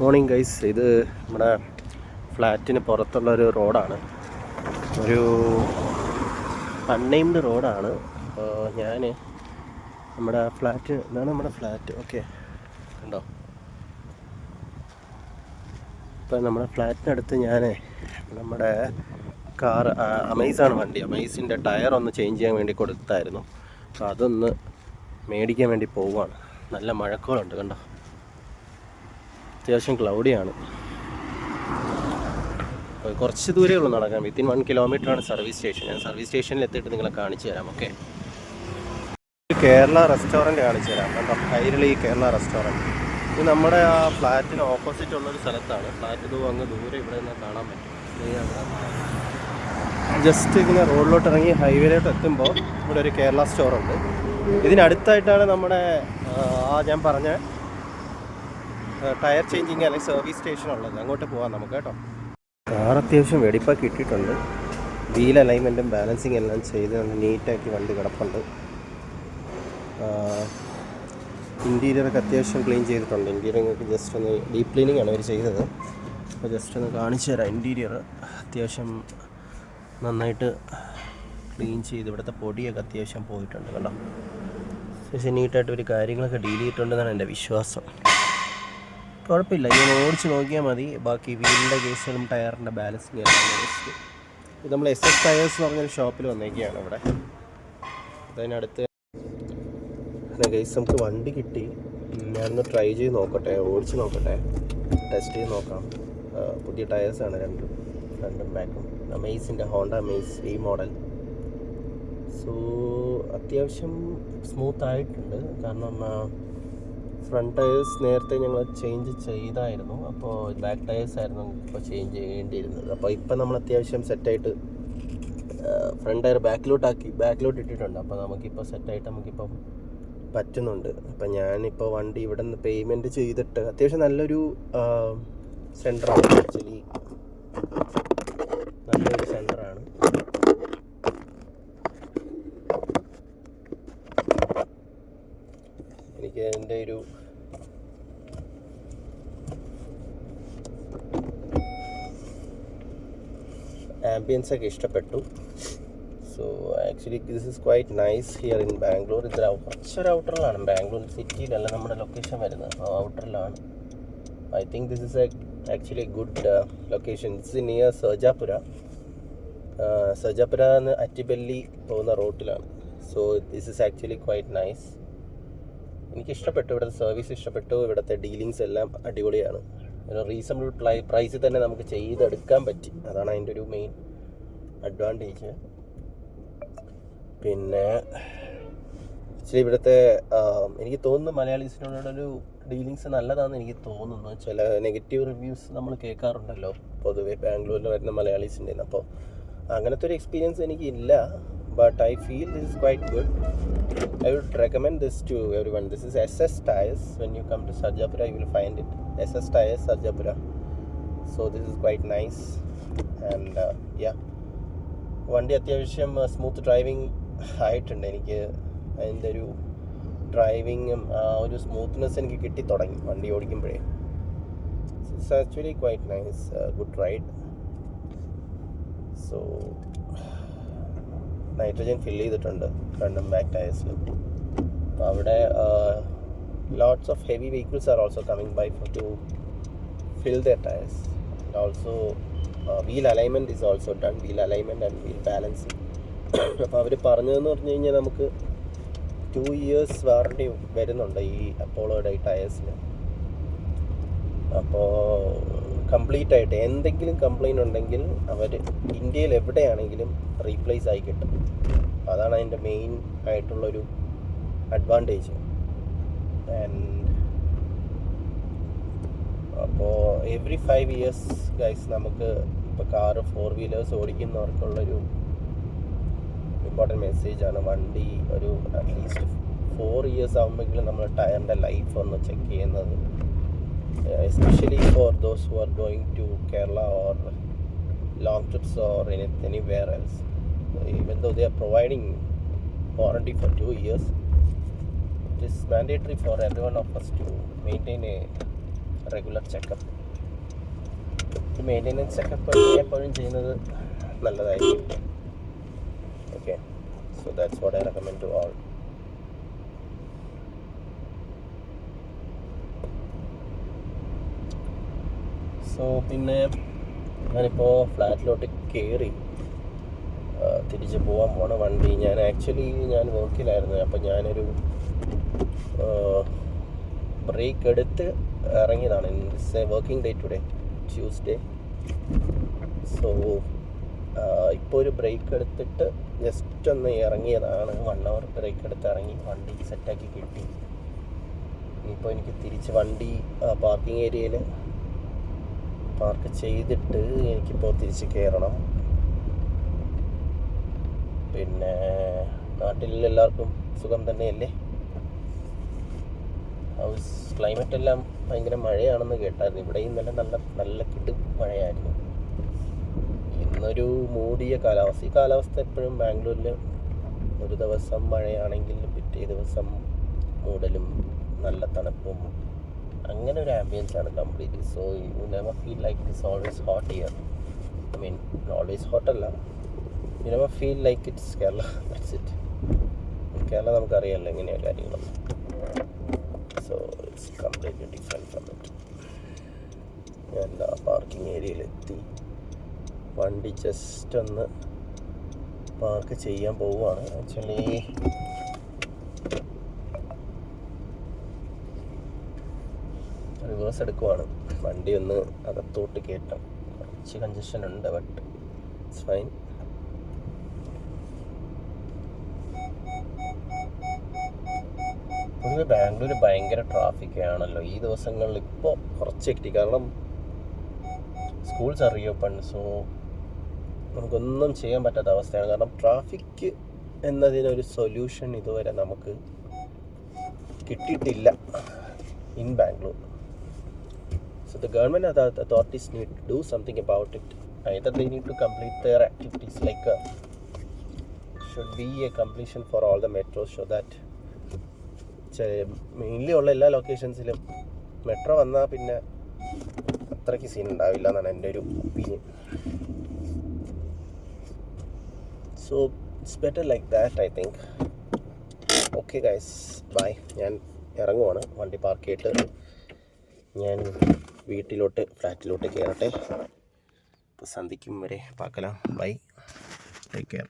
Morning guys. ഇത് നമ്മുടെ ഫ്ലാറ്റിന് പുറത്തുള്ള ഒരു റോഡാണ്. ഒരു അൺനെയിംഡ് റോഡാണ്. അപ്പോൾ ഞാൻ നമ്മുടെ ഫ്ലാറ്റ് ഇതാണ് നമ്മുടെ ഫ്ലാറ്റ്. ഓക്കെ. ഉണ്ടോ ഇപ്പം നമ്മുടെ ഫ്ലാറ്റിനടുത്ത് ഞാൻ നമ്മുടെ കാർ അമേസാണ് വണ്ടി. അമേസിന്റെ ടയർ ഒന്ന് ചേഞ്ച് ചെയ്യാൻ വേണ്ടി കൊടുത്തായിരുന്നു. അപ്പോൾ അതൊന്ന് മേടിക്കാൻ വേണ്ടി പോവുകയാണ് നല്ല മഴക്കോളുണ്ട് കണ്ടോ? അത്യാവശ്യം ക്ലൗഡിയാണ്. കുറച്ച് ദൂരേ ഉള്ളൂ നടക്കാൻ. വിത്തിൻ വൺ ആണ് സർവീസ് സ്റ്റേഷൻ ഞാൻ സർവീസ് സ്റ്റേഷനിൽ എത്തിയിട്ട് നിങ്ങളെ കാണിച്ചു തരാം ഓക്കെ കേരള റെസ്റ്റോറന്റ് കാണിച്ചു തരാം. കണ്ടോ? കൈരളി കേരള റെസ്റ്റോറന്റ് ഇത് നമ്മുടെ ആ ഫ്ലാറ്റിന് ഓപ്പോസിറ്റ് ഉള്ളൊരു സ്ഥലത്താണ്. ഫ്ലാറ്റ് ഇത് അങ്ങ് ദൂരെ ഇവിടെ നിന്ന് കാണാൻ പറ്റും. ജസ്റ്റ് ഇങ്ങനെ റോഡിലോട്ട് ഇറങ്ങി ഹൈവേയിലോട്ട് എത്തുമ്പോൾ ഇവിടെ ഒരു കേരള സ്റ്റോറുണ്ട് ഇതിനടുത്തായിട്ടാണ് നമ്മുടെ ആ ഞാൻ പറഞ്ഞ ടയർ ചേഞ്ചിങ് അല്ലെങ്കിൽ സർവീസ് സ്റ്റേഷൻ ഉള്ളത്. അങ്ങോട്ട് പോകാം നമുക്ക് കേട്ടോ. കാർ അത്യാവശ്യം വെടിപ്പാക്കി ഇട്ടിട്ടുണ്ട്. വീൽ അലൈൻമെന്റും ബാലൻസിങ് എല്ലാം ചെയ്ത് നല്ല നീറ്റാക്കി വണ്ടി കിടപ്പുണ്ട്. ഇന്റീരിയറൊക്കെ അത്യാവശ്യം ക്ലീൻ ചെയ്തിട്ടുണ്ട്. ഇന്റീരിയറൊക്കെ ജസ്റ്റ് ഒന്ന് ഡീപ്പ് ക്ലീനിങ് ആണ് അവർ ചെയ്തത്. അപ്പോൾ ജസ്റ്റ് ഒന്ന് കാണിച്ചു തരാം. ഇന്റീരിയർ അത്യാവശ്യം നന്നായിട്ട് ക്ലീൻ ചെയ്ത് ഇവിടുത്തെ പൊടിയൊക്കെ അത്യാവശ്യം പോയിട്ടുണ്ട് കണ്ടോ പക്ഷേ നീറ്റായിട്ട് ഒരു കാര്യങ്ങളൊക്കെ ഡീൽ ചെയ്തിട്ടുണ്ടെന്നാണ് എന്റെ വിശ്വാസം. കുഴപ്പമില്ല. ഇങ്ങനെ ഓടിച്ച് നോക്കിയാൽ മതി. ബാക്കി വീലിന്റെ കേസുകളും ടയറിന്റെ ബാലൻസിങ് ഇത് നമ്മൾ എസ് എസ് ടയേഴ്സ് എന്ന് പറഞ്ഞൊരു ഷോപ്പിൽ വന്നേക്കുകയാണ് ഇവിടെ. അതിനടുത്ത് ഗൈസ് നമുക്ക് വണ്ടി കിട്ടി. ഞാനൊന്ന് ട്രൈ ചെയ്ത് നോക്കട്ടെ ഓടിച്ച് നോക്കട്ടെ. ടെസ്റ്റ് ചെയ്ത് നോക്കാം. പുതിയ ടയേഴ്സാണ് രണ്ടും ഫ്രണ്ടും ബാക്കും അമേസിന്റെ ഹോണ്ട അമേസ് ഈ മോഡൽ സോ അത്യാവശ്യം സ്മൂത്ത് ആയിട്ടുണ്ട്. കാരണം ഫ്രണ്ട് ടയേഴ്സ് നേരത്തെ ഞങ്ങൾ ചേഞ്ച് ചെയ്തായിരുന്നു. അപ്പോൾ ബാക്ക് ടയേഴ്സ് ആയിരുന്നു ഇപ്പോൾ ചേഞ്ച് ചെയ്യേണ്ടിയിരുന്നത്. അപ്പോൾ ഇപ്പം നമ്മൾ അത്യാവശ്യം സെറ്റായിട്ട് ഫ്രണ്ട് ടയർ ബാക്കിലോട്ടാക്കി ബാക്കിലോട്ട് ഇട്ടിട്ടുണ്ട്. അപ്പോൾ നമുക്കിപ്പോൾ സെറ്റായിട്ട് നമുക്കിപ്പം പറ്റുന്നുണ്ട്. അപ്പം ഞാനിപ്പോൾ വണ്ടി ഇവിടെ നിന്ന് പേയ്മെന്റ് ചെയ്തിട്ട് അത്യാവശ്യം നല്ലൊരു സെന്ററാണ് ആക്ച്വലി നല്ലൊരു സെന്ററാണ് എനിക്ക് എന്റെ ഒരു ആംബിയൻസ് ഒക്കെ ഇഷ്ടപ്പെട്ടു. So actually this is quite nice here in Bangalore ഇത് കുറച്ചൊരു ഔട്ടറിലാണ് ബാംഗ്ലൂർ സിറ്റിയിലല്ല നമ്മുടെ ലൊക്കേഷൻ വരുന്നത്. ഔട്ടറിലാണ് I think this is a actually good location it's near Sarjapura Sarjapura എന്ന് അറ്റിബല്ലി പോകുന്ന റോട്ടിലാണ് so this is actually quite nice എനിക്ക് ഇഷ്ടപ്പെട്ടു ഇവിടുത്തെ സർവീസ് ഇഷ്ടപ്പെട്ടു. ഇവിടുത്തെ ഡീലിങ്സ് എല്ലാം അടിപൊളിയാണ്. ഒരു റീസണബിൾ പ്രൈ പ്രൈസിൽ തന്നെ നമുക്ക് ചെയ്തെടുക്കാൻ പറ്റി. അതാണ് അതിന്റെ ഒരു മെയിൻ അഡ്വാന്റേജ് പിന്നെ ആക്ച്വലി ഇവിടുത്തെ എനിക്ക് തോന്നുന്നു മലയാളീസിനോടൊരു ഡീലിങ്സ് നല്ലതാണെന്ന് എനിക്ക് തോന്നുന്നു. ചില നെഗറ്റീവ് റിവ്യൂസ് നമ്മൾ കേൾക്കാറുണ്ടല്ലോ. പൊതുവേ ബാംഗ്ലൂരിൽ വരുന്ന മലയാളീസിന്റെ അപ്പോൾ അങ്ങനത്തെ ഒരു എക്സ്പീരിയൻസ് എനിക്ക് ഇല്ല I feel this is quite good. I would recommend this to everyone. This is SS Tires. When you come to Sarjapura, you will find it. SS Tires, Sarjapura. So this is quite nice. And uh, yeah. വണ്ടി അത്യാവശ്യം smooth driving ആയിട്ടുണ്ട് എനിക്ക് അതിന്റെ ഒരു ഡ്രൈവിങ്ങും ആ ഒരു smoothness എനിക്ക് കിട്ടി തുടങ്ങി വണ്ടി ഓടിക്കുമ്പോഴേ it's actually quite nice good ride so nitrogen fill ചെയ്തിട്ടുണ്ട്. രണ്ടും ബാക്ക് ടയേഴ്സിൽ അപ്പോൾ അവിടെ lots of heavy vehicles are also coming by for to fill the tyres and also wheel alignment is also done wheel alignment and wheel balance അപ്പോൾ അവർ പറഞ്ഞതെന്ന് പറഞ്ഞു കഴിഞ്ഞാൽ നമുക്ക് ടു ഇയേഴ്സ് വാറണ്ടി വരുന്നുണ്ട് ഈ അപ്പോളോയുടെ ഈ ടയേഴ്സിന് അപ്പോൾ കംപ്ലീറ്റ് ആയിട്ട് എന്തെങ്കിലും കംപ്ലൈന്റ് ഉണ്ടെങ്കിൽ അവർ ഇന്ത്യയിൽ എവിടെയാണെങ്കിലും റീപ്ലേസ് ആയി കിട്ടും. അതാണ് അതിന്റെ മെയിൻ ആയിട്ടുള്ളൊരു അഡ്വാന്റേജ് അപ്പോൾ എവറി ഫൈവ് ഇയേഴ്സ് ഗൈസ് നമുക്ക് ഇപ്പോൾ കാറ് ഫോർ വീലേഴ്സ് ഓടിക്കുന്നവർക്കുള്ളൊരു ഇമ്പോർട്ടന്റ് മെസ്സേജാണ് വണ്ടി ഒരു അറ്റ്ലീസ്റ്റ് ഫോർ ഇയേഴ്സ് ആകുമ്പോഴെങ്കിലും നമ്മൾ ടയറിന്റെ ലൈഫ് ഒന്ന് ചെക്ക് ചെയ്യുന്നത്. Especially for those who are going to Kerala or long trips or any, anywhere else. Even though they are providing warranty for two years, it is mandatory for every one of us to maintain a regular checkup ഒരു maintenance checkup എപ്പോഴും ചെയ്യുന്നത് നല്ലതായിരിക്കും okay so that's what I recommend to all so പിന്നെ ഞാനിപ്പോൾ ഫ്ലാറ്റിലോട്ട് കയറി തിരിച്ച് പോകാൻ പോണ വണ്ടി. ഞാൻ ആക്ച്വലി ഞാൻ വർക്കിലായിരുന്നു അപ്പോൾ ഞാനൊരു ബ്രേക്ക് എടുത്ത് ഇറങ്ങിയതാണ്. It's a working day today Tuesday so ഇപ്പോൾ ഒരു ബ്രേക്ക് എടുത്തിട്ട് ജസ്റ്റ് ഒന്ന് ഇറങ്ങിയതാണ്. വൺ അവർ ബ്രേക്ക് എടുത്ത് ഇറങ്ങി വണ്ടി സെറ്റാക്കി കിട്ടി. ഇപ്പോൾ എനിക്ക് തിരിച്ച് വണ്ടി പാർക്കിംഗ് ഏരിയയിൽ പാർക്ക് ചെയ്തിട്ട് എനിക്കിപ്പോൾ തിരിച്ച് കയറണം പിന്നെ നാട്ടിൽ എല്ലാവർക്കും സുഖം തന്നെയല്ലേ? ഹൗസ് ക്ലൈമറ്റ് എല്ലാം ഭയങ്കര മഴയാണെന്ന് കേട്ടായിരുന്നു. ഇവിടെ ഇന്നലെ നല്ല നല്ല കിടു മഴയായിരുന്നു. ഇന്നൊരു മൂടിയ കാലാവസ്ഥ. ഈ കാലാവസ്ഥ എപ്പോഴും ബാംഗ്ലൂരിൽ ഒരു ദിവസം മഴയാണെങ്കിൽ പിറ്റേ ദിവസം മൂടലും നല്ല തണുപ്പും അങ്ങനെ ഒരു ആംബിയൻസ് ആണ് complete so you never feel like it is always hot year I mean always hot അല്ല. You never feel like it's Kerala that's it Kerala നമുക്കറിയാമല്ലോ എങ്ങനെയാണ് കാര്യങ്ങളൊന്നും so it's completely different from it ഞാൻ parking ഏരിയയിലെത്തി വണ്ടി just ഒന്ന് park ചെയ്യാൻ പോവുകയാണ് ആക്ച്വലി റിവേഴ്സ് എടുക്കുവാണ്. വണ്ടി ഒന്ന് അകത്തോട്ട് കയറ്റാം കുറച്ച് കൺജഷൻ ഉണ്ട് ബട്ട് ഇറ്റ്സ് ഫൈൻ പൊതുവെ ബാംഗ്ലൂർ ഭയങ്കര ട്രാഫിക് ആണല്ലോ. ഈ ദിവസങ്ങളിൽ ഇപ്പോൾ കുറച്ച് എത്തി കാരണം സ്കൂൾസ് ആർ റീഓപ്പൺ സോ നമുക്കൊന്നും ചെയ്യാൻ പറ്റാത്ത അവസ്ഥയാണ്. കാരണം ട്രാഫിക് എന്നതിനൊരു സൊല്യൂഷൻ ഇതുവരെ നമുക്ക് കിട്ടിയിട്ടില്ല in Bangalore So the government the authorities need to do something about it. Either they need to complete their activities like uh, should be a completion for all the metros so that mainly ഉള്ള എല്ലാ ലൊക്കേഷൻസിലും metro വന്നാൽ പിന്നെ അത്രയ്ക്ക് scene ഉണ്ടാവില്ല എന്നാണ് എന്റെ ഒരു opinion so it's better like that I think okay guys bye ഞാൻ ഇറങ്ങുവാണ് വണ്ടി പാർക്ക് ചെയ്തിട്ട് ഞാൻ വീട്ടിലോട്ട് ഫ്ലാറ്റിലോട്ട് കയറട്ടെ. സന്ധിക്കും വരെ പാക്കലാം. ബൈ. Take care